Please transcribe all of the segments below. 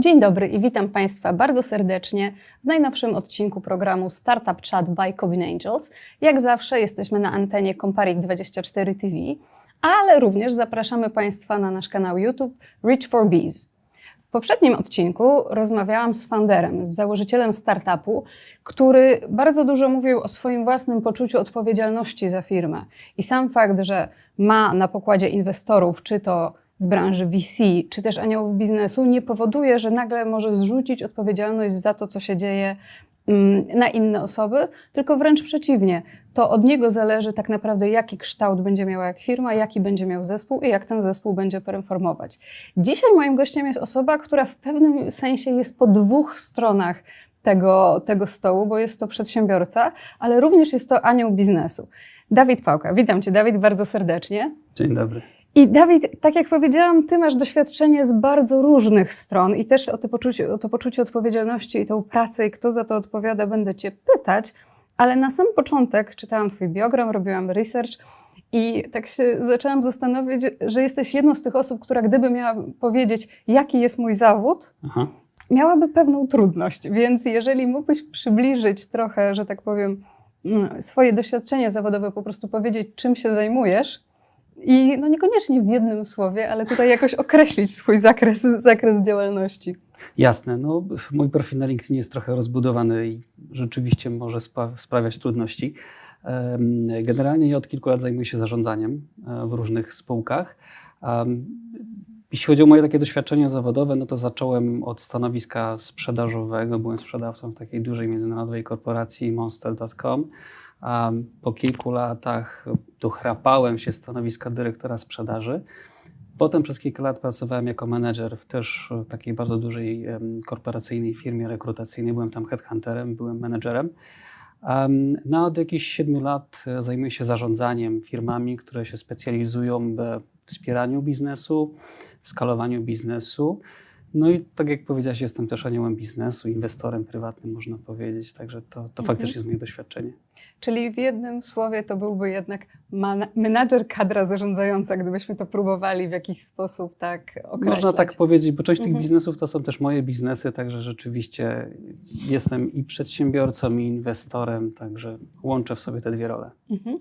Dzień dobry i witam Państwa bardzo serdecznie w najnowszym odcinku programu Startup Chat by Cobin Angels. Jak zawsze jesteśmy na antenie Comparik24 TV, ale również zapraszamy Państwa na nasz kanał YouTube Reach for Bees. W poprzednim odcinku rozmawiałam z founderem, z założycielem startupu, który bardzo dużo mówił o swoim własnym poczuciu odpowiedzialności za firmę. I sam fakt, że ma na pokładzie inwestorów, czy to z branży VC, czy też aniołów biznesu, nie powoduje, że nagle może zrzucić odpowiedzialność za to, co się dzieje mm, na inne osoby, tylko wręcz przeciwnie. To od niego zależy tak naprawdę, jaki kształt będzie miała jak firma, jaki będzie miał zespół i jak ten zespół będzie performować. Dzisiaj moim gościem jest osoba, która w pewnym sensie jest po dwóch stronach tego, tego stołu, bo jest to przedsiębiorca, ale również jest to anioł biznesu. Dawid Pałka. Witam Cię, Dawid, bardzo serdecznie. Dzień dobry. I Dawid, tak jak powiedziałam, ty masz doświadczenie z bardzo różnych stron i też o to poczucie, o to poczucie odpowiedzialności i tą pracę i kto za to odpowiada będę cię pytać, ale na sam początek czytałam twój biogram, robiłam research i tak się zaczęłam zastanowić, że jesteś jedną z tych osób, która gdyby miała powiedzieć, jaki jest mój zawód, Aha. miałaby pewną trudność. Więc jeżeli mógłbyś przybliżyć trochę, że tak powiem, mm, swoje doświadczenie zawodowe, po prostu powiedzieć, czym się zajmujesz, i no niekoniecznie w jednym słowie, ale tutaj jakoś określić swój zakres, zakres działalności. Jasne. No, mój profil na LinkedIn jest trochę rozbudowany i rzeczywiście może sprawiać trudności. Generalnie ja od kilku lat zajmuję się zarządzaniem e, w różnych spółkach. Jeśli chodzi o moje takie doświadczenia zawodowe, no to zacząłem od stanowiska sprzedażowego. Byłem sprzedawcą w takiej dużej międzynarodowej korporacji Monster.com. A po kilku latach dochrapałem się stanowiska dyrektora sprzedaży. Potem przez kilka lat pracowałem jako menedżer w też takiej bardzo dużej korporacyjnej firmie rekrutacyjnej. Byłem tam headhunterem, byłem menedżerem. Um, no, od jakichś siedmiu lat e, zajmuję się zarządzaniem firmami, które się specjalizują we wspieraniu biznesu, w skalowaniu biznesu. No i tak jak powiedziałaś, jestem też aniołem biznesu, inwestorem prywatnym, można powiedzieć. Także to, to Mhm. faktycznie jest moje doświadczenie. Czyli w jednym słowie to byłby jednak menadżer kadra zarządzająca, gdybyśmy to próbowali w jakiś sposób tak określać. Można tak powiedzieć, bo część Mhm. tych biznesów to są też moje biznesy, także rzeczywiście jestem i przedsiębiorcą, i inwestorem, także łączę w sobie te dwie role. Mhm.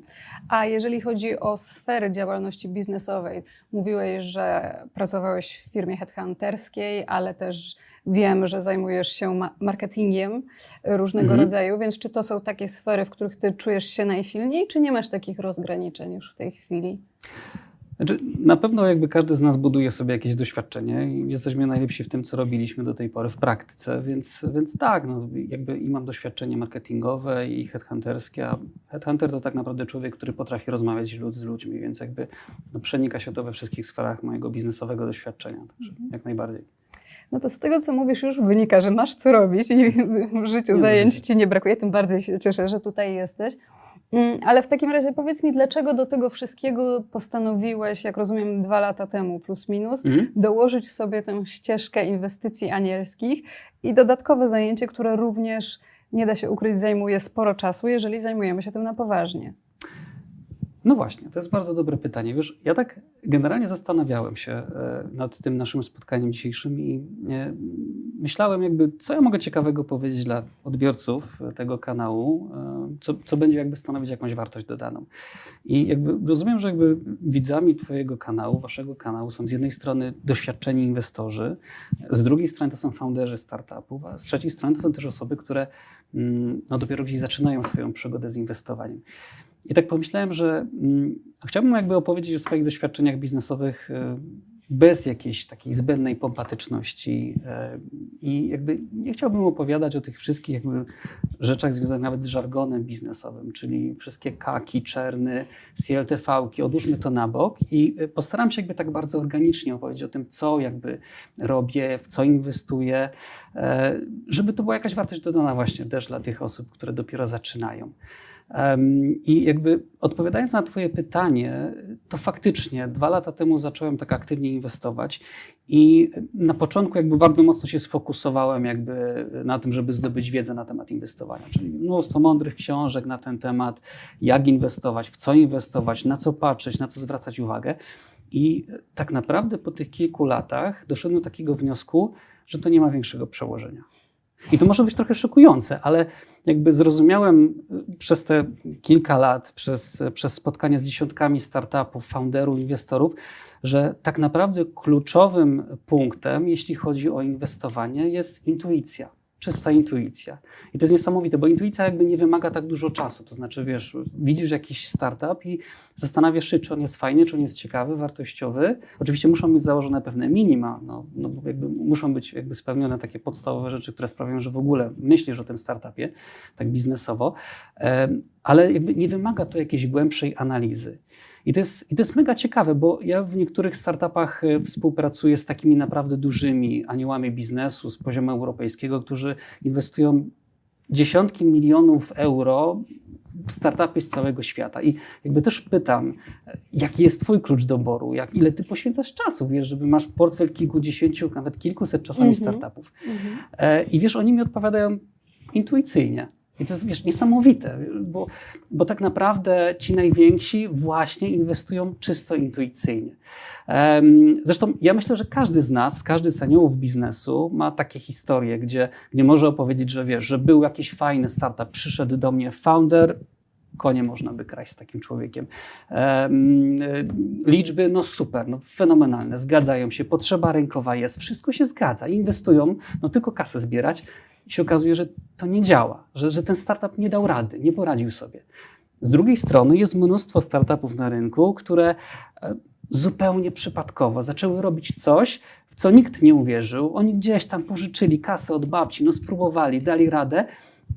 A jeżeli chodzi o sfery działalności biznesowej, mówiłeś, że pracowałeś w firmie headhunterskiej, ale też wiem, że zajmujesz się ma- marketingiem różnego Mhm. rodzaju, więc czy to są takie sfery, w których ty czujesz się najsilniej, czy nie masz takich rozgraniczeń już w tej chwili? Znaczy, na pewno jakby każdy z nas buduje sobie jakieś doświadczenie i jesteśmy najlepsi w tym, co robiliśmy do tej pory w praktyce, więc, więc tak, no, jakby i mam doświadczenie marketingowe i headhunterskie, a headhunter to tak naprawdę człowiek, który potrafi rozmawiać z ludźmi, więc jakby no, przenika się to we wszystkich sferach mojego biznesowego doświadczenia, także jak najbardziej. No to z tego, co mówisz, już wynika, że masz co robić i w życiu zajęć ci nie brakuje. Tym bardziej się cieszę, że tutaj jesteś. Mm, Ale w takim razie powiedz mi, dlaczego do tego wszystkiego postanowiłeś, jak rozumiem, dwa lata temu, plus minus, Mhm. dołożyć sobie tę ścieżkę inwestycji anielskich i dodatkowe zajęcie, które również, nie da się ukryć, zajmuje sporo czasu, jeżeli zajmujemy się tym na poważnie. No właśnie, to jest bardzo dobre pytanie. Wiesz, ja tak generalnie zastanawiałem się e, nad tym naszym spotkaniem dzisiejszym i e, myślałem jakby, co ja mogę ciekawego powiedzieć dla odbiorców tego kanału, e, co, co będzie jakby stanowić jakąś wartość dodaną. I jakby rozumiem, że jakby widzami twojego kanału, waszego kanału są z jednej strony doświadczeni inwestorzy, z drugiej strony to są founderzy startupów, a z trzeciej strony to są też osoby, które mm, no, dopiero gdzieś zaczynają swoją przygodę z inwestowaniem. I tak pomyślałem, że mm, chciałbym jakby opowiedzieć o swoich doświadczeniach biznesowych e, bez jakiejś takiej zbędnej pompatyczności e, i jakby nie chciałbym opowiadać o tych wszystkich jakby rzeczach związanych nawet z żargonem biznesowym, czyli wszystkie kaki, czerny, CLTV-ki, odłóżmy to na bok i e, postaram się jakby tak bardzo organicznie opowiedzieć o tym, co jakby robię, w co inwestuję, żeby to była jakaś wartość dodana właśnie też dla tych osób, które dopiero zaczynają. I jakby odpowiadając na Twoje pytanie, to faktycznie dwa lata temu zacząłem tak aktywnie inwestować i na początku jakby bardzo mocno się sfokusowałem jakby na tym, żeby zdobyć wiedzę na temat inwestowania, czyli mnóstwo mądrych książek na ten temat, jak inwestować, w co inwestować, na co patrzeć, na co zwracać uwagę. I tak naprawdę po tych kilku latach doszedłem do takiego wniosku, że to nie ma większego przełożenia. I to może być trochę szokujące, ale jakby zrozumiałem y, przez te kilka lat, przez, przez spotkania z dziesiątkami startupów, founderów, inwestorów, że tak naprawdę kluczowym punktem, jeśli chodzi o inwestowanie, jest intuicja. Czysta intuicja. I to jest niesamowite, bo intuicja jakby nie wymaga tak dużo czasu. To znaczy, wiesz, widzisz jakiś startup i zastanawiasz się, czy on jest fajny, czy on jest ciekawy, wartościowy. Oczywiście muszą być założone pewne minima, no, no bo jakby muszą być jakby spełnione takie podstawowe rzeczy, które sprawiają, że w ogóle myślisz o tym startupie, tak biznesowo, ale jakby nie wymaga to jakiejś głębszej analizy. I to, jest, I to jest mega ciekawe, bo ja w niektórych startupach e, współpracuję z takimi naprawdę dużymi aniołami biznesu z poziomu europejskiego, którzy inwestują dziesiątki milionów euro w startupy z całego świata. I jakby też pytam, jaki jest Twój klucz doboru? Jak, ile Ty poświęcasz czasu, wiesz, żeby masz portfel kilkudziesięciu, nawet kilkuset czasami Mhm. startupów. E, I wiesz, oni mi odpowiadają intuicyjnie. I to jest wiesz, niesamowite, bo, bo tak naprawdę ci najwięksi właśnie inwestują czysto intuicyjnie. Zresztą ja myślę, że każdy z nas, każdy z aniołów biznesu ma takie historie, gdzie, gdzie może opowiedzieć, że wiesz, że był jakiś fajny startup, przyszedł do mnie founder, konie można by kraść z takim człowiekiem. Em, y, liczby, no super, no fenomenalne, zgadzają się, potrzeba rynkowa jest, wszystko się zgadza, inwestują, no tylko kasę zbierać i się okazuje, że to nie działa, że, że ten startup nie dał rady, nie poradził sobie. Z drugiej strony jest mnóstwo startupów na rynku, które e, zupełnie przypadkowo zaczęły robić coś, w co nikt nie uwierzył. Oni gdzieś tam pożyczyli kasę od babci, no spróbowali, dali radę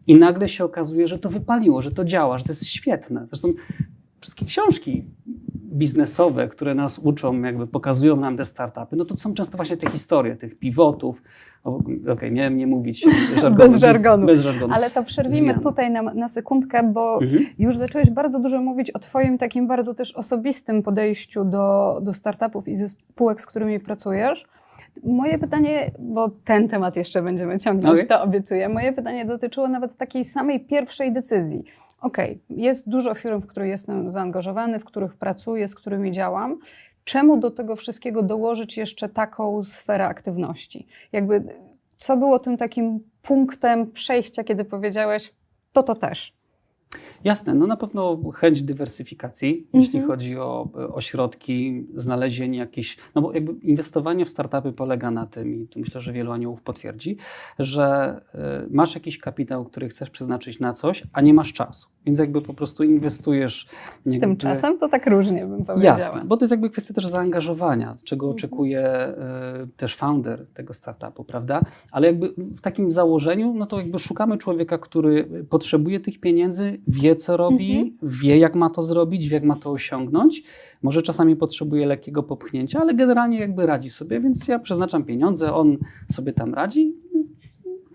i nagle się okazuje, że to wypaliło, że to działa, że to jest świetne. Zresztą wszystkie książki biznesowe, które nas uczą, jakby pokazują nam te startupy, no to są często właśnie te historie tych pivotów. Okej, miałem nie mówić żargonu. Bez żargonu. Bez żargonu. Ale to przerwijmy Zmiany. tutaj na, na sekundkę, bo Mhm. już zacząłeś bardzo dużo mówić o Twoim takim bardzo też osobistym podejściu do, do startupów i ze spółek, z którymi pracujesz. Moje pytanie, bo ten temat jeszcze będziemy ciągnąć, Okej. to obiecuję. Moje pytanie dotyczyło nawet takiej samej pierwszej decyzji. Okej, jest dużo firm, w których jestem zaangażowany, w których pracuję, z którymi działam. Czemu do tego wszystkiego dołożyć jeszcze taką sferę aktywności? Jakby, co było tym takim punktem przejścia, kiedy powiedziałeś, to to też? Jasne, no na pewno chęć dywersyfikacji, Mhm. jeśli chodzi o, o środki, znalezienie jakichś, no bo jakby inwestowanie w startupy polega na tym, i tu myślę, że wielu aniołów potwierdzi, że y, masz jakiś kapitał, który chcesz przeznaczyć na coś, a nie masz czasu. Więc jakby po prostu inwestujesz. Z tym jakby- czasem to tak różnie bym powiedziała. Jasne, bo to jest jakby kwestia też zaangażowania, czego Mhm. oczekuje y, też founder tego startupu, prawda? Ale jakby w takim założeniu, no to jakby szukamy człowieka, który potrzebuje tych pieniędzy, wie co robi, Mhm. wie jak ma to zrobić, wie jak ma to osiągnąć. Może czasami potrzebuje lekkiego popchnięcia, ale generalnie jakby radzi sobie, więc ja przeznaczam pieniądze, on sobie tam radzi.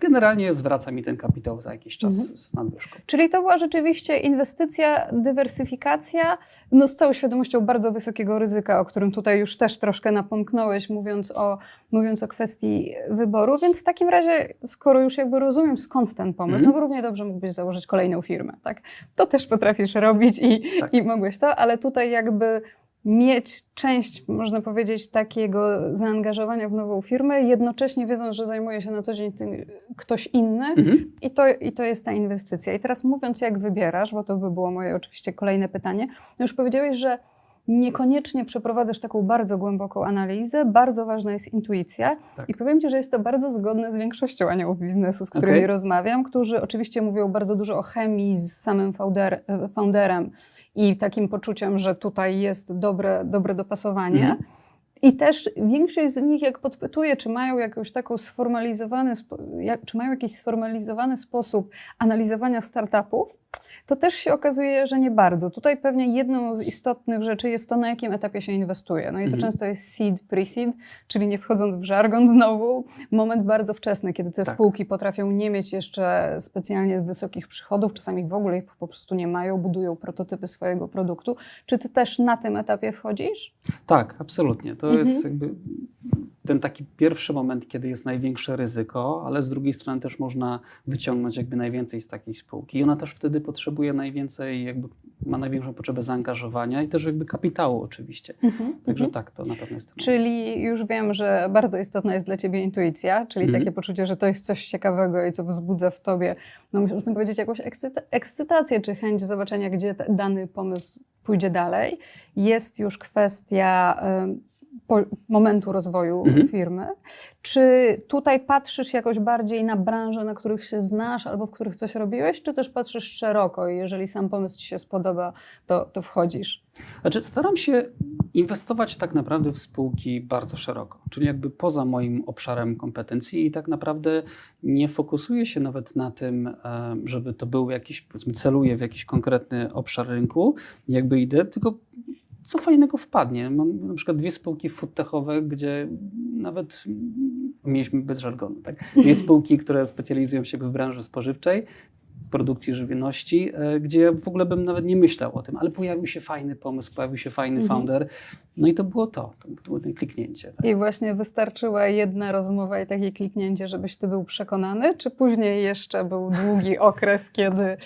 Generalnie zwraca mi ten kapitał za jakiś czas Mhm. z nadwyżką. Czyli to była rzeczywiście inwestycja, dywersyfikacja, no z całą świadomością bardzo wysokiego ryzyka, o którym tutaj już też troszkę napomknąłeś, mówiąc o, mówiąc o kwestii wyboru. Więc w takim razie, skoro już jakby rozumiem skąd ten pomysł, Mhm. no bo równie dobrze mógłbyś założyć kolejną firmę, tak? To też potrafisz robić i, Tak. i mogłeś to, ale tutaj jakby mieć część, można powiedzieć, takiego zaangażowania w nową firmę, jednocześnie wiedząc, że zajmuje się na co dzień tym ktoś inny, Mhm. i to, I to jest ta inwestycja. I teraz mówiąc, jak wybierasz, bo to by było moje oczywiście kolejne pytanie, no już powiedziałeś, że niekoniecznie przeprowadzasz taką bardzo głęboką analizę, bardzo ważna jest intuicja. Tak. I powiem Ci, że jest to bardzo zgodne z większością aniołów biznesu, z którymi Okej. rozmawiam, którzy oczywiście mówią bardzo dużo o chemii z samym founder, founderem i takim poczuciem, że tutaj jest dobre, dobre dopasowanie. Mhm. I też większość z nich, jak podpytuje, czy mają jakąś taką sformalizowany, czy mają jakiś sformalizowany sposób analizowania startupów, to też się okazuje, że nie bardzo. Tutaj pewnie jedną z istotnych rzeczy jest to, na jakim etapie się inwestuje. No i to Mhm. często jest seed, pre-seed, czyli nie wchodząc w żargon znowu, moment bardzo wczesny, kiedy te Tak. spółki potrafią nie mieć jeszcze specjalnie wysokich przychodów, czasami w ogóle ich po prostu nie mają, budują prototypy swojego produktu. Czy ty też na tym etapie wchodzisz? Tak, absolutnie. To Mhm. jest jakby ten taki pierwszy moment, kiedy jest największe ryzyko, ale z drugiej strony też można wyciągnąć jakby najwięcej z takiej spółki. I ona też wtedy potrzebuje najwięcej, jakby ma największą potrzebę zaangażowania i też jakby kapitału oczywiście. Mhm. Także Mhm. tak, to na pewno jest. Czyli już wiem, że bardzo istotna jest dla ciebie intuicja, czyli Mhm. takie poczucie, że to jest coś ciekawego i co wzbudza w tobie, no musisz tym powiedzieć, jakąś ekscyta- ekscytację, czy chęć zobaczenia, gdzie dany pomysł pójdzie dalej. Jest już kwestia po, momentu rozwoju Mhm. firmy. Czy tutaj patrzysz jakoś bardziej na branże, na których się znasz albo w których coś robiłeś, czy też patrzysz szeroko i jeżeli sam pomysł ci się spodoba, to, to wchodzisz? Znaczy, staram się inwestować tak naprawdę w spółki bardzo szeroko, czyli jakby poza moim obszarem kompetencji i tak naprawdę nie fokusuję się nawet na tym, e, żeby to był jakiś, powiedzmy, celuję w jakiś konkretny obszar rynku, jakby idę, tylko co fajnego wpadnie. Mam na przykład dwie spółki foodtechowe, gdzie nawet mieliśmy bez żargonu, tak? Dwie spółki, które specjalizują się w branży spożywczej, produkcji żywności, e, gdzie ja w ogóle bym nawet nie myślał o tym, ale pojawił się fajny pomysł, pojawił się fajny Mhm. founder, no i to było to, to było ten kliknięcie. Tak? I właśnie wystarczyła jedna rozmowa i takie kliknięcie, żebyś ty był przekonany, czy później jeszcze był długi okres, kiedy,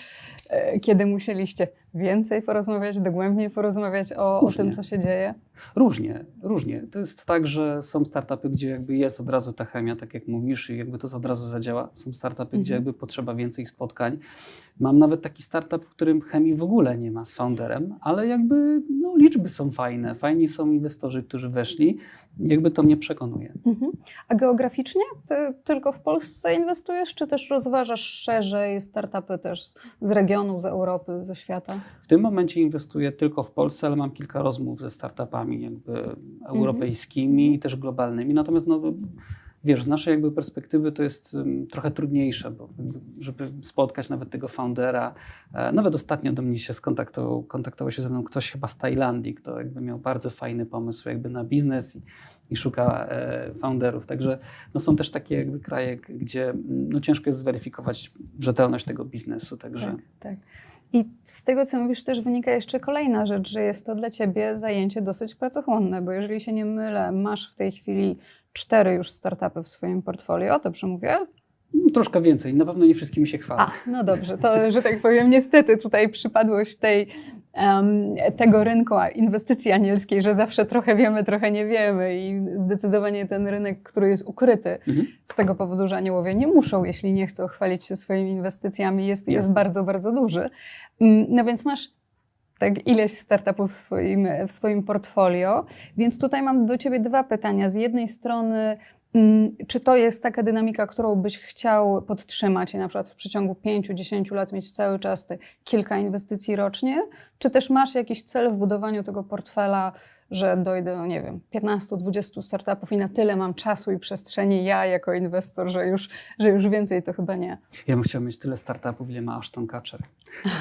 kiedy musieliście więcej porozmawiać, dogłębniej porozmawiać o, o tym, co się dzieje? Różnie, różnie. To jest tak, że są startupy, gdzie jakby jest od razu ta chemia, tak jak mówisz, i jakby to od razu zadziała. Są startupy, gdzie Mhm. jakby potrzeba więcej spotkań. Mam nawet taki startup, w którym chemii w ogóle nie ma z founderem, ale jakby no, liczby są fajne. Fajni są inwestorzy, którzy weszli. Jakby to mnie przekonuje. Mhm. A geograficznie ty tylko w Polsce inwestujesz, czy też rozważasz szerzej startupy też z, z regionu, z Europy, ze świata? W tym momencie inwestuję tylko w Polsce, ale mam kilka rozmów ze startupami jakby europejskimi i też globalnymi. Natomiast no, wiesz, z naszej jakby perspektywy to jest trochę trudniejsze, bo żeby spotkać nawet tego foundera, e, nawet ostatnio do mnie się skontaktował, kontaktował się ze mną ktoś chyba z Tajlandii, kto jakby miał bardzo fajny pomysł jakby na biznes i, i szuka e, founderów. Także no, są też takie jakby kraje, gdzie no, ciężko jest zweryfikować rzetelność tego biznesu. Także Tak, tak. I z tego, co mówisz, też wynika jeszcze kolejna rzecz, że jest to dla ciebie zajęcie dosyć pracochłonne, bo jeżeli się nie mylę, masz w tej chwili cztery już startupy w swoim portfolio, dobrze mówię? mm, troszkę więcej. Na pewno nie wszystkimi się chwalę. A, no dobrze, to, że tak powiem, niestety tutaj przypadłość tej, em, tego rynku inwestycji anielskiej, że zawsze trochę wiemy, trochę nie wiemy i zdecydowanie ten rynek, który jest ukryty Mhm. z tego powodu, że aniołowie nie muszą, jeśli nie chcą chwalić się swoimi inwestycjami, jest, jest bardzo, bardzo duży. Mm, No więc masz tak ileś startupów w swoim, w swoim portfolio, więc tutaj mam do Ciebie dwa pytania. Z jednej strony, mm, czy to jest taka dynamika, którą byś chciał podtrzymać i na przykład w przeciągu 5-10 lat mieć cały czas te kilka inwestycji rocznie, czy też masz jakiś cel w budowaniu tego portfela, że dojdę do, nie wiem, 15-20 startupów i na tyle mam czasu i przestrzeni ja jako inwestor, że już, że już więcej to chyba nie. Ja bym chciał mieć tyle startupów, ile ma Ashton Kutcher.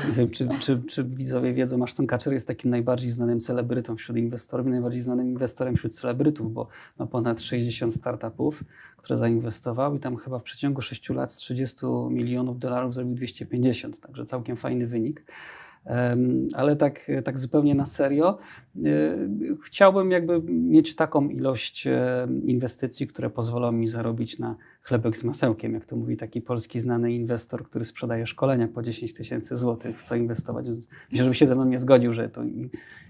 Nie wiem, czy, czy, czy widzowie wiedzą, Ashton Kutcher jest takim najbardziej znanym celebrytą wśród inwestorów i najbardziej znanym inwestorem wśród celebrytów, bo ma ponad 60 startupów, które zainwestował i tam chyba w przeciągu 6 lat z 30 milionów dolarów zrobił 250, także całkiem fajny wynik. Ale tak, tak zupełnie na serio, e, chciałbym jakby mieć taką ilość inwestycji, które pozwolą mi zarobić na chlebek z masełkiem, jak to mówi taki polski znany inwestor, który sprzedaje szkolenia po 10 tysięcy złotych, w co inwestować. Myślę, żeby się ze mną nie zgodził, że to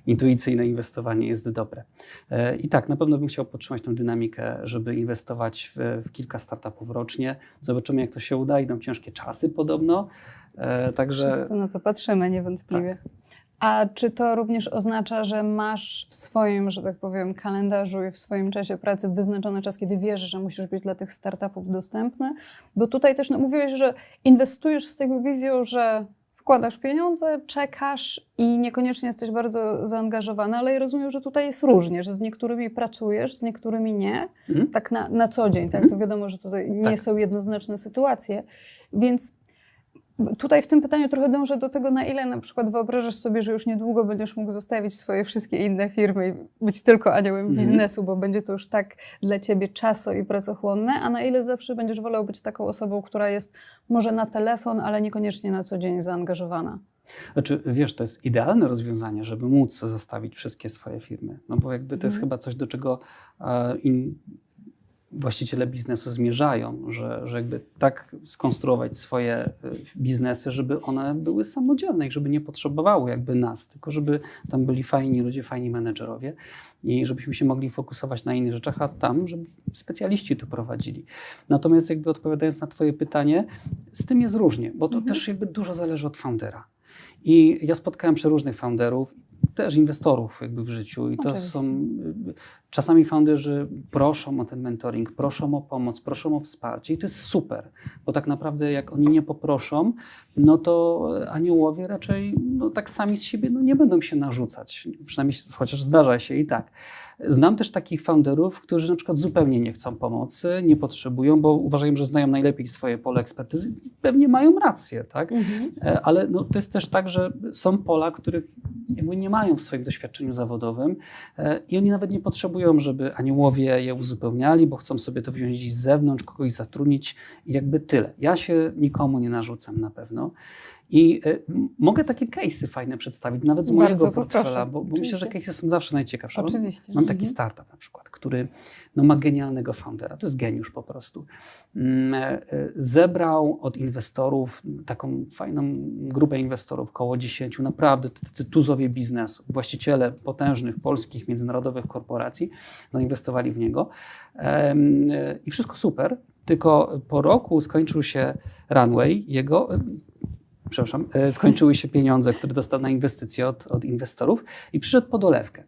intuicyjne inwestowanie jest dobre. E, I tak, na pewno bym chciał podtrzymać tą dynamikę, żeby inwestować w, w kilka startupów rocznie. Zobaczymy, jak to się uda. Idą ciężkie czasy podobno. E, Także Wszyscy na to patrzymy niewątpliwie. A czy to również oznacza, że masz w swoim, że tak powiem, kalendarzu i w swoim czasie pracy wyznaczony czas, kiedy wiesz, że musisz być dla tych startupów dostępny? Bo tutaj też no, mówiłeś, że inwestujesz z tego wizją, że wkładasz pieniądze, czekasz i niekoniecznie jesteś bardzo zaangażowany, ale ja rozumiem, że tutaj jest różnie, że z niektórymi pracujesz, z niektórymi nie, Mhm. tak na, na co dzień, tak? To wiadomo, że tutaj nie Tak. są jednoznaczne sytuacje, więc Tutaj w tym pytaniu trochę dążę do tego, na ile na przykład wyobrażasz sobie, że już niedługo będziesz mógł zostawić swoje wszystkie inne firmy i być tylko aniołem Mhm. biznesu, bo będzie to już tak dla ciebie czaso i pracochłonne, a na ile zawsze będziesz wolał być taką osobą, która jest może na telefon, ale niekoniecznie na co dzień zaangażowana. Znaczy, wiesz, to jest idealne rozwiązanie, żeby móc zostawić wszystkie swoje firmy. No bo jakby to jest Mhm. chyba coś, do czego e, in, właściciele biznesu zmierzają, że, że jakby tak skonstruować swoje e, biznesy, żeby one były samodzielne i żeby nie potrzebowały jakby nas, tylko żeby tam byli fajni ludzie, fajni menedżerowie i żebyśmy się mogli fokusować na innych rzeczach, a tam, żeby specjaliści to prowadzili. Natomiast jakby odpowiadając na twoje pytanie, z tym jest różnie, bo to Mhm. też jakby dużo zależy od foundera. I ja spotkałem przeróżnych founderów, też inwestorów jakby w życiu i to Oczywiście. są y, czasami founderzy proszą o ten mentoring, proszą o pomoc, proszą o wsparcie i to jest super, bo tak naprawdę jak oni nie poproszą, no to aniołowie raczej no, tak sami z siebie no, nie będą się narzucać, przynajmniej chociaż zdarza się i tak. Znam też takich founderów, którzy na przykład zupełnie nie chcą pomocy, nie potrzebują, bo uważają, że znają najlepiej swoje pole ekspertyzy. Pewnie mają rację, tak? Mhm. E, Ale no, to jest też tak, że są pola, których jakby nie mają w swoim doświadczeniu zawodowym e, i oni nawet nie potrzebują, żeby aniołowie je uzupełniali, bo chcą sobie to wziąć gdzieś z zewnątrz, kogoś zatrudnić i jakby tyle. Ja się nikomu nie narzucam na pewno. I m- mogę takie case'y fajne przedstawić, nawet z mojego portfela, bo, bo myślę, że case'y są zawsze najciekawsze. Oczywiście. Mam taki Mhm. startup na przykład, który no, ma genialnego foundera. To jest geniusz po prostu. Mm, e, e, Zebrał od inwestorów taką fajną grupę inwestorów, około 10, naprawdę tacy tuzowie biznesu. Właściciele potężnych polskich, międzynarodowych korporacji zainwestowali w niego. I wszystko super, tylko po roku skończył się runway jego. Przepraszam, e, skończyły się pieniądze, które dostał na inwestycje od, od inwestorów i przyszedł po dolewkę.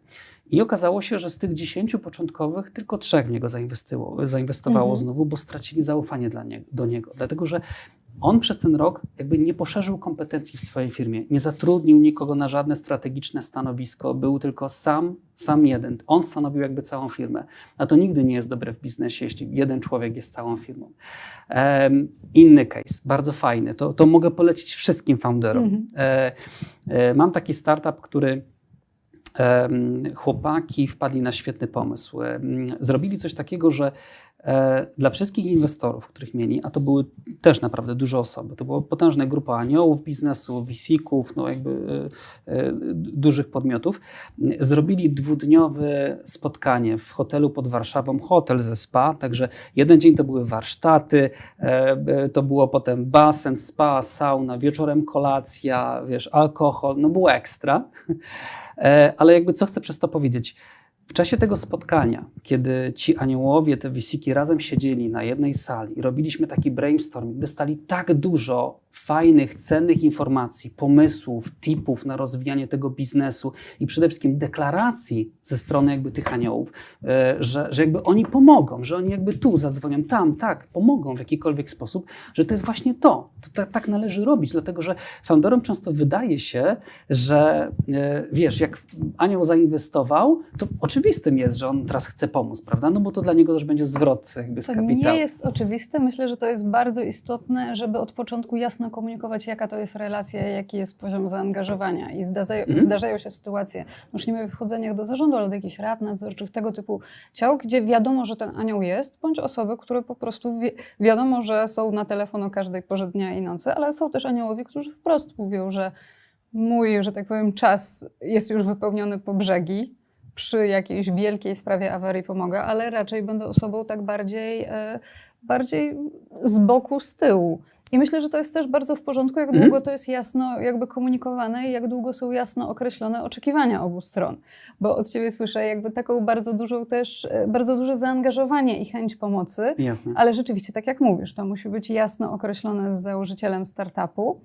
I okazało się, że z tych 10 początkowych tylko trzech w niego zainwestowało, Mhm. znowu, bo stracili zaufanie dla nie, do niego. Dlatego, że on przez ten rok jakby nie poszerzył kompetencji w swojej firmie, nie zatrudnił nikogo na żadne strategiczne stanowisko, był tylko sam, sam jeden. On stanowił jakby całą firmę. A to nigdy nie jest dobre w biznesie, jeśli jeden człowiek jest całą firmą. Em, inny case, bardzo fajny, to, to mogę polecić wszystkim founderom. Mhm. E, e, mam taki startup, który chłopaki wpadli na świetny pomysł. Zrobili coś takiego, że dla wszystkich inwestorów, których mieli, a to były też naprawdę duże osoby, to była potężna grupa aniołów biznesu, VC-ków, no jakby e, e, dużych podmiotów, zrobili dwudniowe spotkanie w hotelu pod Warszawą, hotel ze spa, także jeden dzień to były warsztaty, e, e, to było potem basen, spa, sauna, wieczorem kolacja, wiesz, alkohol, no było ekstra. E, Ale jakby co chcę przez to powiedzieć? W czasie tego spotkania, kiedy ci aniołowie, te wisiki razem siedzieli na jednej sali i robiliśmy taki brainstorming, dostali tak dużo fajnych, cennych informacji, pomysłów, tipów na rozwijanie tego biznesu i przede wszystkim deklaracji ze strony jakby tych aniołów, e, że, że jakby oni pomogą, że oni jakby tu zadzwonią, tam, tak, pomogą w jakikolwiek sposób, że to jest właśnie to. to tak, tak należy robić, dlatego że founderom często wydaje się, że e, wiesz, jak anioł zainwestował, to oczywistym jest, że on teraz chce pomóc, prawda? No bo to dla niego też będzie zwrot jakby z To kapitału. nie jest oczywiste. Myślę, że to jest bardzo istotne, żeby od początku jasno komunikować, jaka to jest relacja, jaki jest poziom zaangażowania. I zdarzają, Mhm. zdarzają się sytuacje, już nie mówię wchodzeniach do zarządu, ale do jakichś rad nadzorczych, tego typu ciał, gdzie wiadomo, że ten anioł jest, bądź osoby, które po prostu wi wiadomo, że są na telefon o każdej porze dnia i nocy, ale są też aniołowie, którzy wprost mówią, że mój, że tak powiem, czas jest już wypełniony po brzegi, przy jakiejś wielkiej sprawie awarii pomogę, ale raczej będę osobą tak bardziej, e, bardziej z boku, z tyłu. I myślę, że to jest też bardzo w porządku, jak Mhm. długo to jest jasno jakby komunikowane i jak długo są jasno określone oczekiwania obu stron. Bo od Ciebie słyszę jakby taką bardzo dużą też, e, bardzo duże zaangażowanie i chęć pomocy, Jasne. ale rzeczywiście, tak jak mówisz, to musi być jasno określone z założycielem startupu.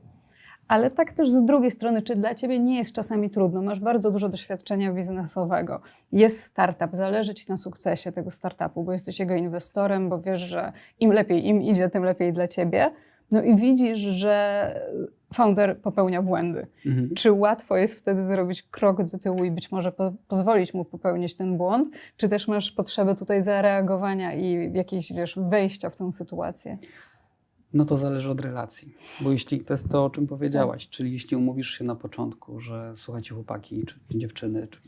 Ale tak też z drugiej strony, czy dla Ciebie nie jest czasami trudno? Masz bardzo dużo doświadczenia biznesowego. Jest startup, zależy Ci na sukcesie tego startupu, bo jesteś jego inwestorem, bo wiesz, że im lepiej im idzie, tym lepiej dla Ciebie. No i widzisz, że founder popełnia błędy. Mhm. Czy łatwo jest wtedy zrobić krok do tyłu i być może po, pozwolić mu popełnić ten błąd? Czy też masz potrzebę tutaj zareagowania i jakiegoś, wiesz, wejścia w tę sytuację? No to zależy od relacji, bo jeśli to jest to, o czym powiedziałaś, czyli jeśli umówisz się na początku, że słuchajcie chłopaki, czy dziewczyny, czy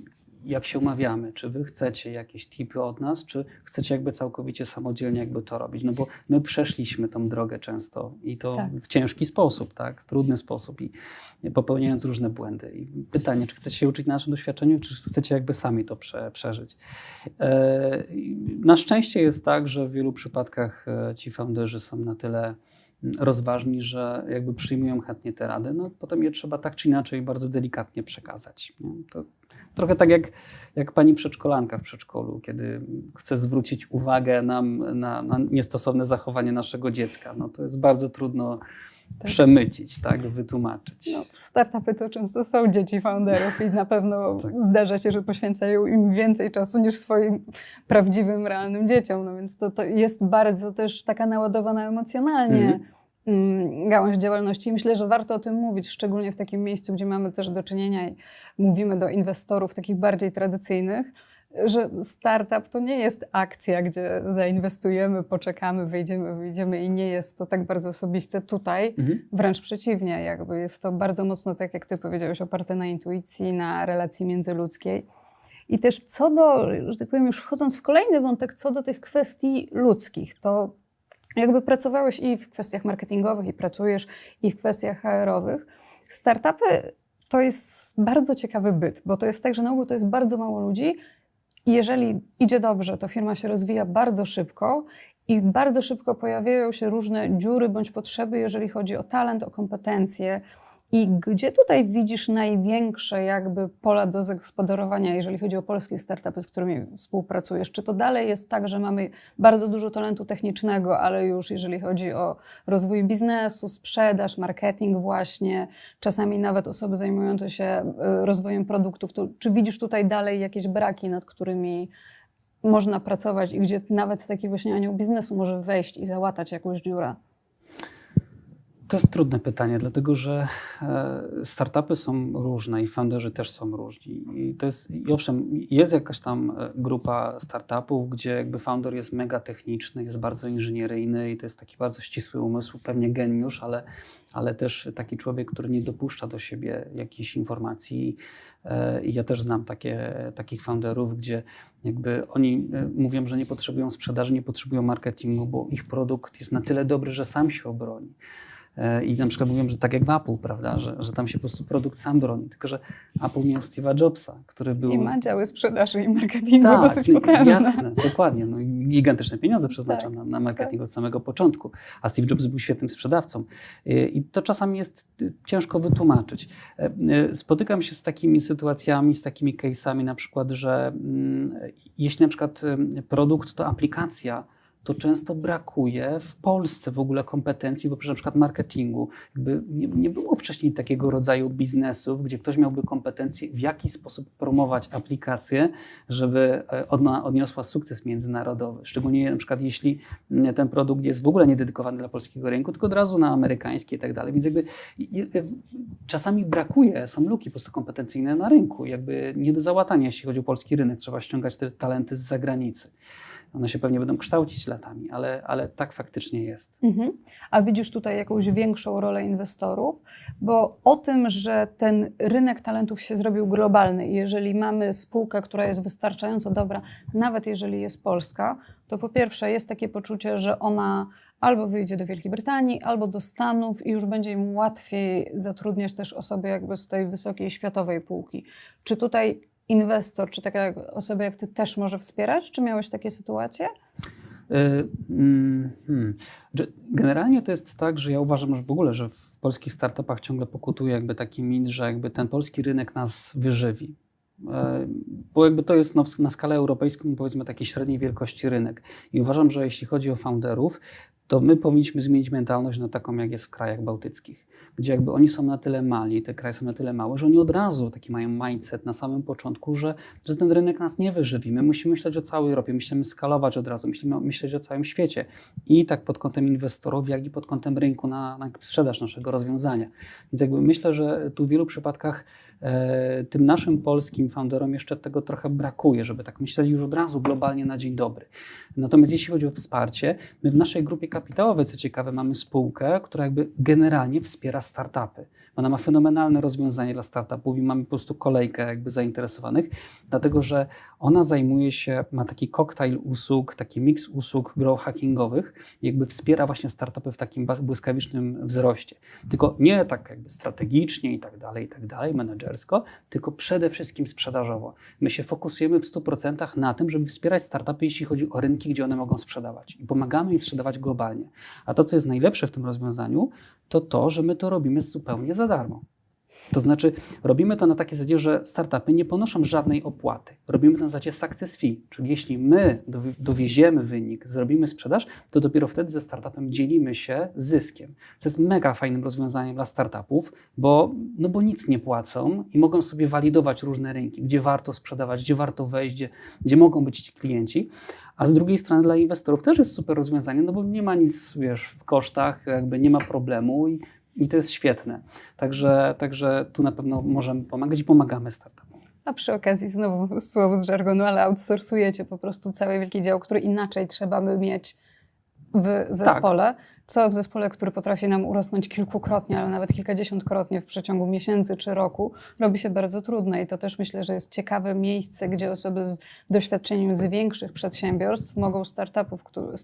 jak się umawiamy, czy wy chcecie jakieś tipy od nas, czy chcecie jakby całkowicie samodzielnie jakby to robić, no bo my przeszliśmy tą drogę często i to Tak. w ciężki sposób, tak, trudny sposób i popełniając różne błędy. I pytanie, czy chcecie się uczyć na naszym doświadczeniu, czy chcecie jakby sami to prze, przeżyć. E, na szczęście jest tak, że w wielu przypadkach e, ci founderzy są na tyle rozważni, że jakby przyjmują chętnie te rady, no potem je trzeba tak czy inaczej bardzo delikatnie przekazać. To trochę tak jak, jak pani przedszkolanka w przedszkolu, kiedy chce zwrócić uwagę nam na, na niestosowne zachowanie naszego dziecka. No to jest bardzo trudno. Przemycić, tak, wytłumaczyć. No, startupy to często są dzieci founderów i na pewno Tak. zdarza się, że poświęcają im więcej czasu niż swoim prawdziwym, realnym dzieciom. No więc to, to jest bardzo też taka naładowana emocjonalnie Mhm. mm, gałąź działalności. Myślę, że warto o tym mówić, szczególnie w takim miejscu, gdzie mamy też do czynienia i mówimy do inwestorów takich bardziej tradycyjnych, że startup to nie jest akcja, gdzie zainwestujemy, poczekamy, wyjdziemy, wyjdziemy i nie jest to tak bardzo osobiste tutaj. Mhm. Wręcz przeciwnie, jakby jest to bardzo mocno, tak jak ty powiedziałeś, oparte na intuicji, na relacji międzyludzkiej. I też co do, że tak powiem, już wchodząc w kolejny wątek, co do tych kwestii ludzkich, to jakby pracowałeś i w kwestiach marketingowych, i pracujesz, i w kwestiach HR-owych. Startupy to jest bardzo ciekawy byt, bo to jest tak, że na ogół to jest bardzo mało ludzi jeżeli idzie dobrze, to firma się rozwija bardzo szybko i bardzo szybko pojawiają się różne dziury bądź potrzeby, jeżeli chodzi o talent, o kompetencje. I gdzie tutaj widzisz największe jakby pola do zagospodarowania, jeżeli chodzi o polskie startupy, z którymi współpracujesz? Czy to dalej jest tak, że mamy bardzo dużo talentu technicznego, ale już jeżeli chodzi o rozwój biznesu, sprzedaż, marketing właśnie, czasami nawet osoby zajmujące się y, rozwojem produktów, to czy widzisz tutaj dalej jakieś braki, nad którymi można pracować i gdzie nawet taki właśnie anioł biznesu może wejść i załatać jakąś dziurę? To jest trudne pytanie, dlatego że e, startupy są różne i founderzy też są różni. I, to jest, I owszem, jest jakaś tam e, grupa startupów, gdzie jakby founder jest mega techniczny, jest bardzo inżynieryjny i to jest taki bardzo ścisły umysł, pewnie geniusz, ale, ale też taki człowiek, który nie dopuszcza do siebie jakichś informacji. E, I ja też znam takie, takich founderów, gdzie jakby oni mówią, że nie potrzebują sprzedaży, nie potrzebują marketingu, bo ich produkt jest na tyle dobry, że sam się obroni. E, I na przykład mówią, że tak jak w Apple, prawda, że, że tam się po prostu produkt sam broni. Tylko, że Apple miał Steve'a Jobsa, który był. I ma działy sprzedaży i marketingu tak, dosyć potężne. jasne, dokładnie. No, i gigantyczne pieniądze przeznacza Tak, na, na marketing od samego początku. A Steve Jobs był świetnym sprzedawcą. E, I to czasami jest e, ciężko wytłumaczyć. E, e, Spotykam się z takimi sytuacjami, z takimi case'ami, na przykład, że mm, jeśli na przykład em, produkt to aplikacja, to często brakuje w Polsce w ogóle kompetencji w obszarze przykład marketingu. Jakby nie, nie było wcześniej takiego rodzaju biznesów, gdzie ktoś miałby kompetencje, w jaki sposób promować aplikację, żeby e, ona odniosła sukces międzynarodowy. Szczególnie przykład jeśli ten produkt jest w ogóle nie dedykowany dla polskiego rynku, tylko od razu na amerykański i tak dalej. Więc jakby i- czasami brakuje, są luki po prostu kompetencyjne na rynku. Jakby nie do załatania, jeśli chodzi o polski rynek. Trzeba ściągać te talenty z zagranicy. One się pewnie będą kształcić latami, ale, ale tak faktycznie jest. Mhm. A widzisz tutaj jakąś większą rolę inwestorów? Bo o tym, że ten rynek talentów się zrobił globalny jeżeli mamy spółkę, która jest wystarczająco dobra, nawet jeżeli jest polska, to po pierwsze jest takie poczucie, że ona albo wyjdzie do Wielkiej Brytanii, albo do Stanów i już będzie im łatwiej zatrudniać też osoby jakby z tej wysokiej światowej półki. Czy tutaj inwestor, czy taka osoba jak ty też może wspierać? Czy miałeś takie sytuacje? Y, mm, hmm. Generalnie to jest tak, że ja uważam, że w ogóle, że w polskich startupach ciągle pokutuje jakby taki mit, że jakby ten polski rynek nas wyżywi. E, Bo jakby to jest na skalę europejską powiedzmy takiej średniej wielkości rynek. I uważam, że jeśli chodzi o founderów, to my powinniśmy zmienić mentalność na taką, jak jest w krajach bałtyckich, gdzie jakby oni są na tyle mali, te kraje są na tyle małe, że oni od razu taki mają mindset na samym początku, że, że ten rynek nas nie wyżywi. My musimy myśleć o całej Europie, musimy skalować od razu, musimy myśleć o całym świecie. I tak pod kątem inwestorów, jak i pod kątem rynku na, na sprzedaż naszego rozwiązania. Więc jakby myślę, że tu w wielu przypadkach e, tym naszym polskim founderom jeszcze tego trochę brakuje, żeby tak myśleli już od razu globalnie na dzień dobry. Natomiast jeśli chodzi o wsparcie, my w naszej grupie kapitałowej, co ciekawe, mamy spółkę, która jakby generalnie wspiera startupy. Ona ma fenomenalne rozwiązanie dla startupów i mamy po prostu kolejkę jakby zainteresowanych, dlatego że ona zajmuje się, ma taki koktajl usług, taki miks usług grow hackingowych, jakby wspiera właśnie startupy w takim błyskawicznym wzroście. Tylko nie tak jakby strategicznie i tak dalej, i tak dalej, menedżersko, tylko przede wszystkim sprzedażowo. My się fokusujemy w 100% na tym, żeby wspierać startupy, jeśli chodzi o rynki, gdzie one mogą sprzedawać. I pomagamy im sprzedawać globalnie. A to, co jest najlepsze w tym rozwiązaniu, to to, że my to robimy zupełnie za darmo. To znaczy, robimy to na takiej zasadzie, że startupy nie ponoszą żadnej opłaty. Robimy to na zasadzie success fee, czyli jeśli my dowi- dowieziemy wynik, zrobimy sprzedaż, to dopiero wtedy ze startupem dzielimy się zyskiem. Co jest mega fajnym rozwiązaniem dla startupów, bo, no bo nic nie płacą i mogą sobie walidować różne rynki, gdzie warto sprzedawać, gdzie warto wejść, gdzie, gdzie mogą być ci klienci. A z drugiej strony dla inwestorów też jest super rozwiązanie, no bo nie ma nic wiesz, w kosztach, jakby nie ma problemu i, i to jest świetne. Także, także tu na pewno możemy pomagać i pomagamy startupom. A przy okazji znowu słowo z żargonu, ale outsourcujecie po prostu cały wielki dział, który inaczej trzeba by mieć w zespole. Co w zespole, który potrafi nam urosnąć kilkukrotnie, ale nawet kilkadziesiątkrotnie w przeciągu miesięcy czy roku, robi się bardzo trudne. I to też myślę, że jest ciekawe miejsce, gdzie osoby z doświadczeniem z większych przedsiębiorstw mogą startupów, którzy,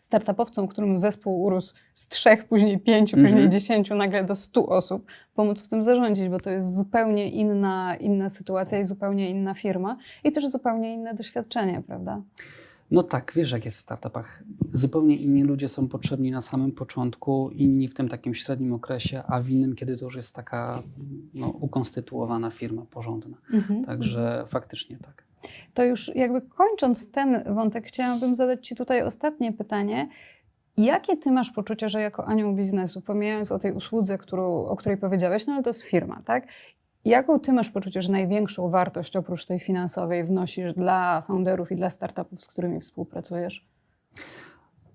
startupowcom, którym zespół urósł z trzech, później pięciu, Mhm. później dziesięciu, nagle do stu osób, pomóc w tym zarządzić, bo to jest zupełnie inna, inna sytuacja i zupełnie inna firma i też zupełnie inne doświadczenie, prawda? No tak, wiesz jak jest w startupach. Zupełnie inni ludzie są potrzebni na samym początku, inni w tym takim średnim okresie, a w innym, kiedy to już jest taka no, ukonstytuowana firma porządna. Także faktycznie tak. To już jakby kończąc ten wątek, chciałabym zadać Ci tutaj ostatnie pytanie. Jakie Ty masz poczucie, że jako anioł biznesu, pomijając o tej usłudze, którą, o której powiedziałeś, no ale to jest firma, tak? Jaką Ty masz poczucie, że największą wartość oprócz tej finansowej wnosisz dla founderów i dla startupów, z którymi współpracujesz?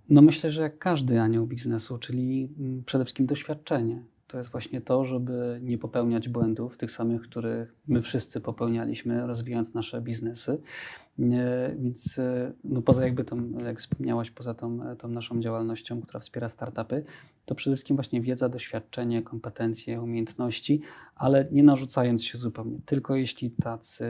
No myślę, że jak każdy anioł biznesu, czyli mm, przede wszystkim doświadczenie. To jest właśnie to, żeby nie popełniać błędów, tych samych, których my wszyscy popełnialiśmy, rozwijając nasze biznesy. Nie, Więc e, no poza jakby tą, jak wspomniałaś, poza tą, e, tą naszą działalnością, która wspiera startupy, to przede wszystkim właśnie wiedza, doświadczenie, kompetencje, umiejętności, ale nie narzucając się zupełnie, tylko jeśli tacy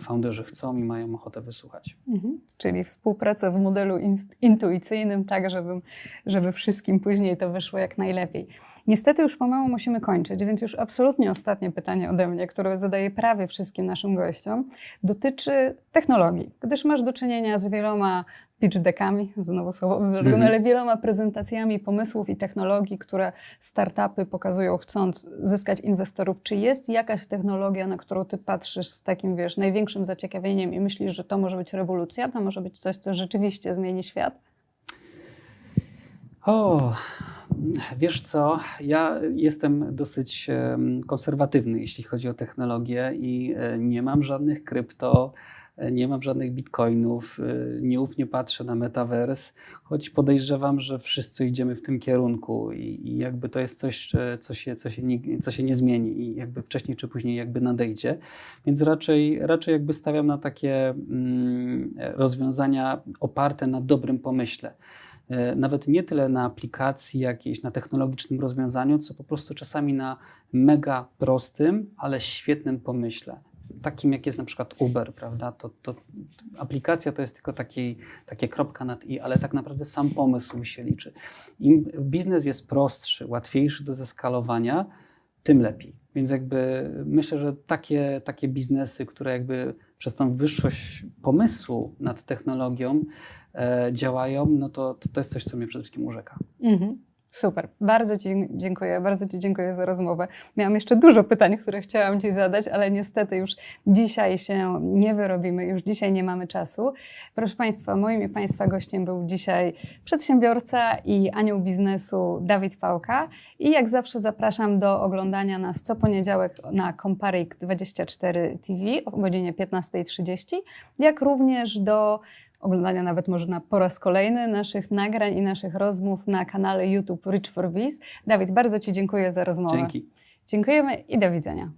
founderzy chcą i mają ochotę wysłuchać. Mhm. Czyli współpraca w modelu intuicyjnym, tak żeby, żeby wszystkim później to wyszło jak najlepiej. Niestety już pomału musimy kończyć, więc już absolutnie ostatnie pytanie ode mnie, które zadaję prawie wszystkim naszym gościom, dotyczy technologii, gdyż masz do czynienia z wieloma pitch deckami, znowu słowo z żargonu, Mhm. ale wieloma prezentacjami pomysłów i technologii, które startupy pokazują, chcąc zyskać inwestorów. Czy jest jakaś technologia, na którą ty patrzysz z takim, wiesz, największym zaciekawieniem i myślisz, że to może być rewolucja, to może być coś, co rzeczywiście zmieni świat? O, wiesz co, ja jestem dosyć konserwatywny, jeśli chodzi o technologię i e, nie mam żadnych krypto, nie mam żadnych bitcoinów, e, nieufnie patrzę na metaverse, choć podejrzewam, że wszyscy idziemy w tym kierunku i, i jakby to jest coś, e, co się, co, się nie, co się nie zmieni i jakby wcześniej czy później jakby nadejdzie. Więc raczej, raczej jakby stawiam na takie mm, rozwiązania oparte na dobrym pomyśle. E, nawet nie tyle na aplikacji jakiejś, na technologicznym rozwiązaniu, co po prostu czasami na mega prostym, ale świetnym pomyśle. Takim jak jest na przykład Uber, prawda? To, to aplikacja to jest tylko taki, takie kropka nad i, ale tak naprawdę sam pomysł się liczy. Im biznes jest prostszy, łatwiejszy do zeskalowania, tym lepiej. Więc jakby myślę, że takie, takie biznesy, które jakby przez tą wyższość pomysłu nad technologią e, działają, no to, to to jest coś, co mnie przede wszystkim urzeka. Mhm. Super, bardzo Ci dziękuję, bardzo Ci dziękuję za rozmowę. Miałam jeszcze dużo pytań, które chciałam Ci zadać, ale niestety już dzisiaj się nie wyrobimy, już dzisiaj nie mamy czasu. Proszę Państwa, moim i Państwa gościem był dzisiaj przedsiębiorca i anioł biznesu Dawid Pałka i jak zawsze zapraszam do oglądania nas co poniedziałek na Comparik 24 TV o godzinie 15.30, jak również do oglądania nawet można po raz kolejny naszych nagrań i naszych rozmów na kanale YouTube Rich for Biz. Dawid, bardzo Ci dziękuję za rozmowę. Dzięki. Dziękujemy i do widzenia.